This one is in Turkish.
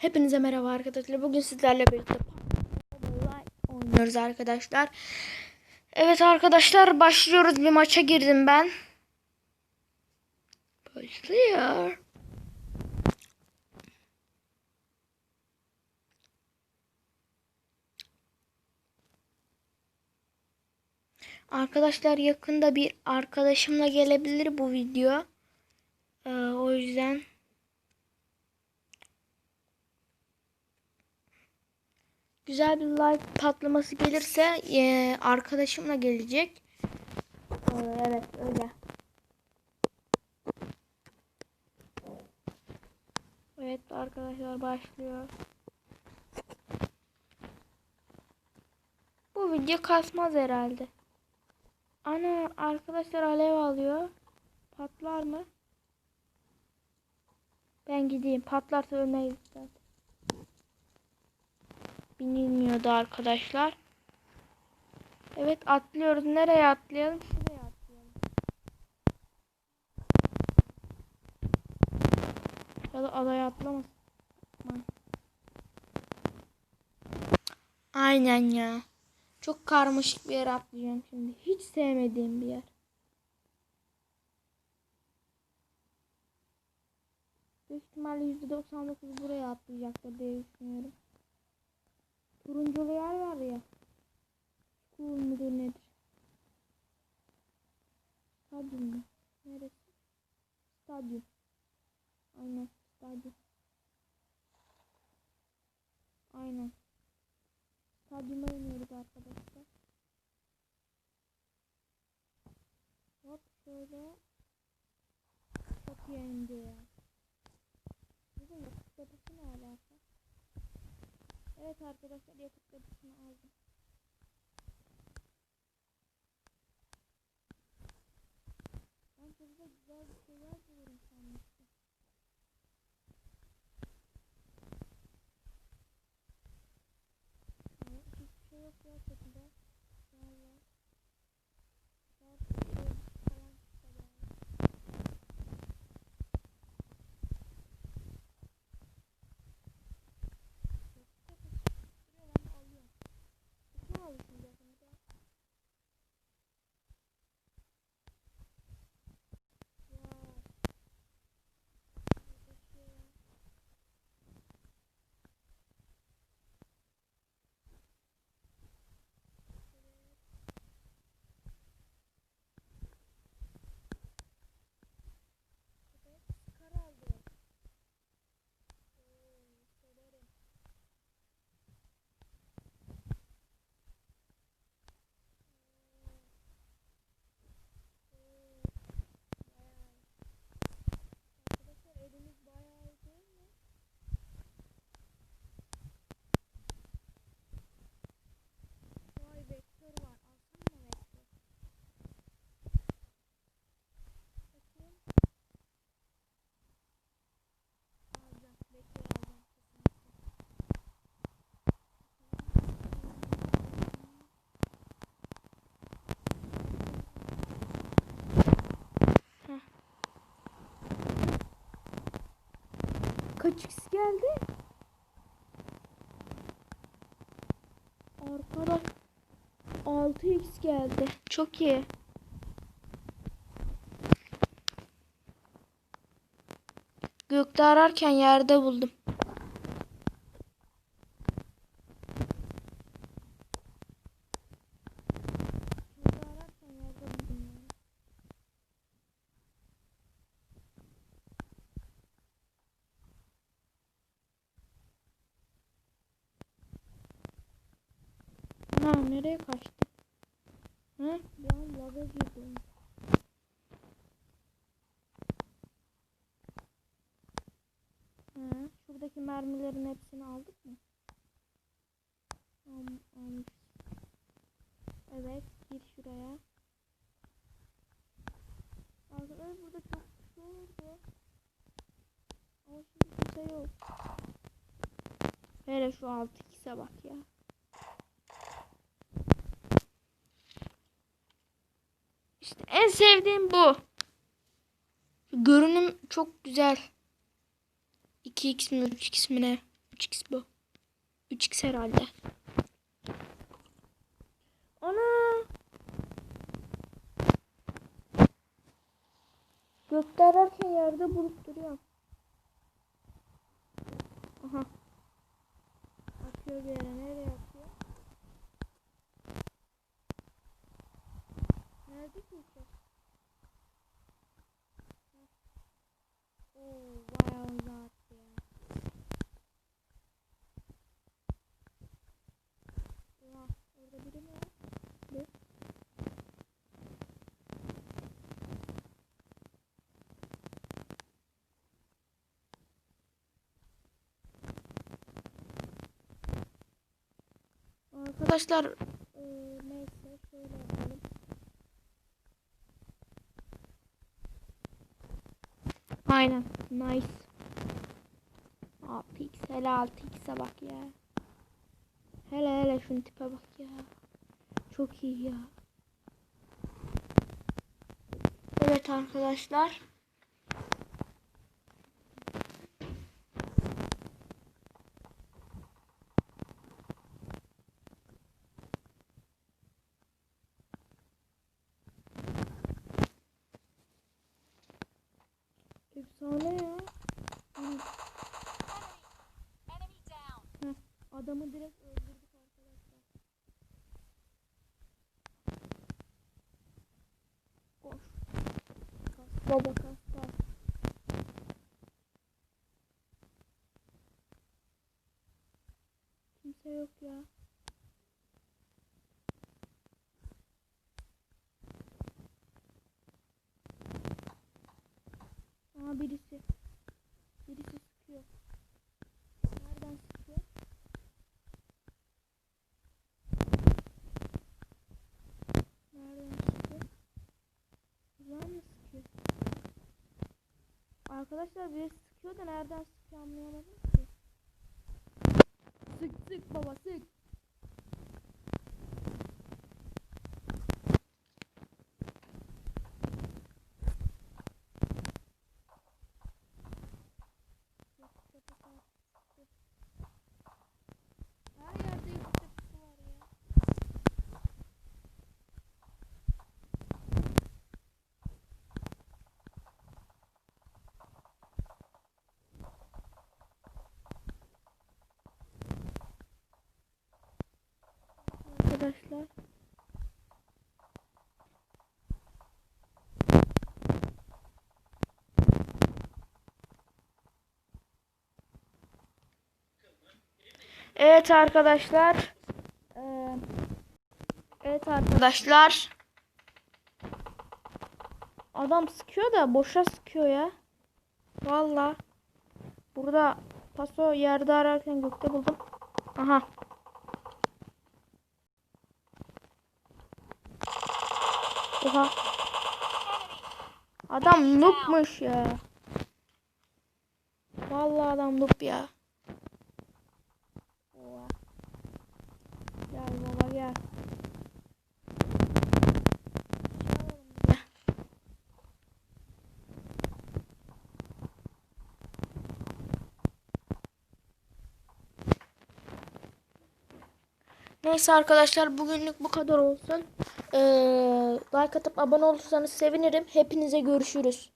Hepinize merhaba arkadaşlar. Bugün sizlerle birlikte oynuyoruz arkadaşlar. Evet arkadaşlar başlıyoruz. Bir maça girdim ben. Başlıyor. Arkadaşlar yakında bir arkadaşımla gelebilir bu video. Ee, o yüzden güzel bir like patlaması gelirse eee, arkadaşımla gelecek. Evet öyle. Evet arkadaşlar başlıyor. Bu video kasmaz herhalde. Ana arkadaşlar alev alıyor. Patlar mı? Ben gideyim. Patlarsa ölmeyiz zaten. Binilmiyordu arkadaşlar. Evet atlıyoruz. Nereye atlayalım? Şuraya atlayalım. Ya da adaya atlamasın. Aynen ya. Çok karmaşık bir yer atlayacağım şimdi. Hiç sevmediğim bir yer. Büyük ihtimalle %99 buraya atlayacaktır diye düşünüyorum. Turunculu yer var ya. School mudur nedir? Stadyum mu? Neresi? Stadyum. Aynen stadyum. Aynen. Stadyuma iniyoruz arkadaşlar. Hop şöyle. Çok iyi indi ya. Bizim yakıt deposu ne alaka? Evet arkadaşlar yakıt deposunu aldım. Ben burada güzel bir şeyler X geldi? Arkadaş 6x geldi. Çok iyi. Gökte ararken yerde buldum. Gökte ararken yerde buldum yani. Ha nereye kaçtı? Bir an laga girdim. Hı, şuradaki mermilerin hepsini aldık mı? Al, almış. Evet, gir şuraya. Arkadaşlar burada çok kişi olurdu. Ama şimdi kimse yok. Hele şu 6 kişi bak ya. Sevdiğim bu. Görünüm çok güzel. 2x mi 3x mi ne? 3x bu. 3x herhalde. Ana. Gökte ararken yerde bulup duruyorum. Aha. Atıyor bir yere. Nereye atıyor? Nerede ki uçak? Heh. Oo, bayağı uzağa attı ya. Oha, orada biri mi var? Bir. Arkadaşlar eee, neyse şöyle yapalım. Aynen. Nice. 6x hele 6x'e bak ya. Hele hele şunun tipe bak ya. Çok iyi ya. Evet arkadaşlar. Efsane ya. Heh, Adamı direkt öldürdük arkadaşlar. Koş. Kas baba kas kas. Kimse yok ya. Aa birisi. Birisi sıkıyor. Nereden sıkıyor? Nereden sıkıyor? Buradan mı sıkıyor? Arkadaşlar birisi sıkıyor da nereden sıkıyor anlayamadım ki. Sık sık baba sık. Her yerde yüksek su var ya. Arkadaşlar. Evet arkadaşlar. Ee, evet arkadaşlar. Adam sıkıyor da boşa sıkıyor ya. Valla. Burada paso yerde ararken gökte buldum. Aha. Oha. Adam noobmuş ya. Vallahi adam noob ya. Oha. Gel baba gel. Neyse arkadaşlar bugünlük bu kadar olsun. Ee, like atıp abone olursanız sevinirim. Hepinize görüşürüz.